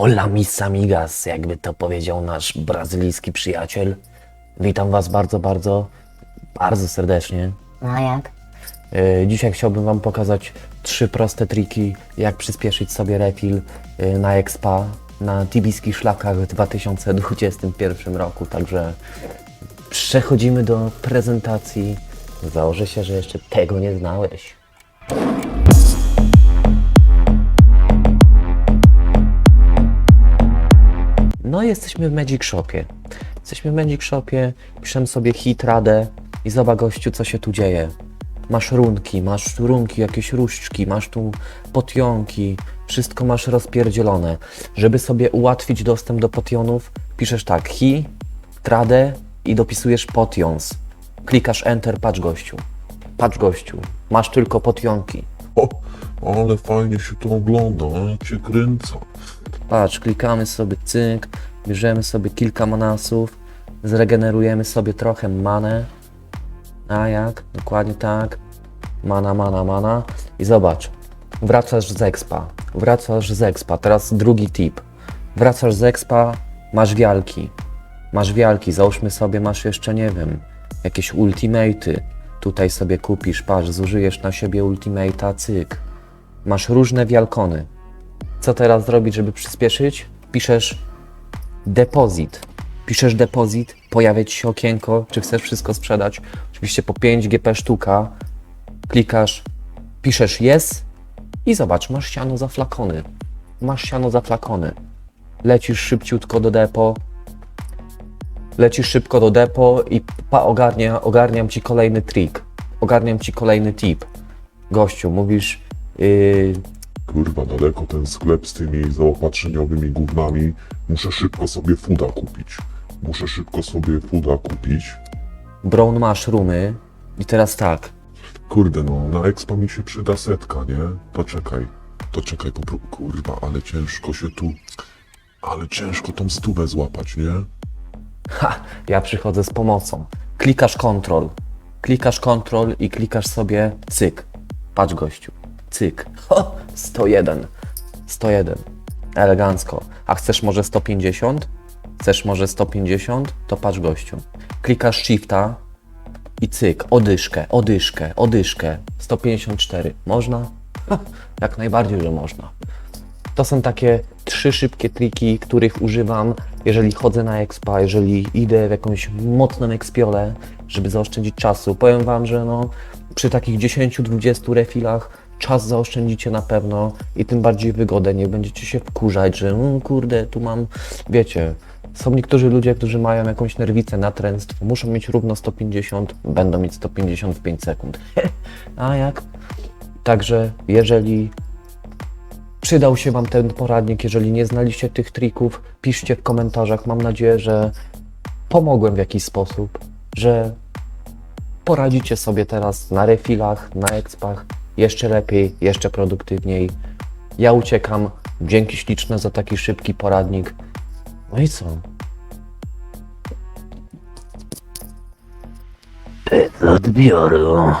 Hola mis amigas, jakby to powiedział nasz brazylijski przyjaciel. Witam was bardzo, bardzo, bardzo serdecznie. No a jak? E, Dzisiaj chciałbym wam pokazać trzy proste triki, jak przyspieszyć sobie refill e, na Expa na tibijskich szlakach w 2021 roku. Także przechodzimy do prezentacji. Założę się, że jeszcze tego nie znałeś. No jesteśmy w Magic Shopie. Jesteśmy w Magic Shopie, piszemy sobie hit radę i zobacz gościu co się tu dzieje. Masz runki, masz runki, jakieś różdżki, masz tu potionki, wszystko masz rozpierdzielone. Żeby sobie ułatwić dostęp do potionów, piszesz tak, hi, tradę i dopisujesz potions. Klikasz enter, patrz gościu. Patrz gościu, masz tylko potionki. O, ale fajnie się to ogląda, a cię kręca. Patrz, klikamy sobie cyk, bierzemy sobie kilka manasów, zregenerujemy sobie trochę manę. A jak? Dokładnie tak. Mana, mana, mana. I zobacz, wracasz z expa. Wracasz z expa. Teraz drugi tip. Wracasz z expa, masz wialki. Masz wialki, załóżmy sobie, masz jeszcze, nie wiem, jakieś ultimaty. Tutaj sobie kupisz, patrz, zużyjesz na siebie ultimate'a, cyk. Masz różne wialkony. Co teraz zrobić, żeby przyspieszyć? Piszesz depozyt. Piszesz depozyt, pojawia ci się okienko, czy chcesz wszystko sprzedać. Oczywiście po 5 GP sztuka. Klikasz, piszesz yes i zobacz, masz siano za flakony. Masz siano za flakony. Lecisz szybciutko do depo. Lecisz szybko do depo i pa, ogarnia, ogarniam ci kolejny trik. Ogarniam ci kolejny tip. Gościu, mówisz, yy, Kurwa, daleko ten sklep z tymi zaopatrzeniowymi gównami. Muszę szybko sobie fuda kupić. Muszę szybko sobie fuda kupić. brown mushroomy. I teraz tak, Kurde no, na expa mi się przyda setka, nie? To czekaj. To czekaj, po pro- Kurwa, ale ciężko się tu... Ale ciężko tą stówę złapać, nie? Ha, ja przychodzę z pomocą. Klikasz Ctrl. Klikasz Ctrl i klikasz sobie cyk. Patrz gościu. Cyk. Ho, 101. 101. Elegancko. A chcesz może 150? Chcesz może 150? To patrz gościu. Klikasz Shifta i cyk. Odyszkę, odyszkę, odyszkę. 154. Można? Ha, jak najbardziej, że można. To są takie trzy szybkie triki, których używam, jeżeli chodzę na expa, jeżeli idę w jakąś mocną expiolę, żeby zaoszczędzić czasu. Powiem Wam, że no, przy takich 10-20 refilach czas zaoszczędzicie na pewno i tym bardziej wygodę. Nie będziecie się wkurzać, że no, kurde, tu mam, wiecie, są niektórzy ludzie, którzy mają jakąś nerwicę, natręctwo, muszą mieć równo 150, będą mieć 150 w 5 sekund. A jak? Także jeżeli przydał się Wam ten poradnik. Jeżeli nie znaliście tych trików, piszcie w komentarzach. Mam nadzieję, że pomogłem w jakiś sposób, że poradzicie sobie teraz na refilach, na expach jeszcze lepiej, jeszcze produktywniej. Ja uciekam. Dzięki śliczne za taki szybki poradnik. No i co? Bez odbioru.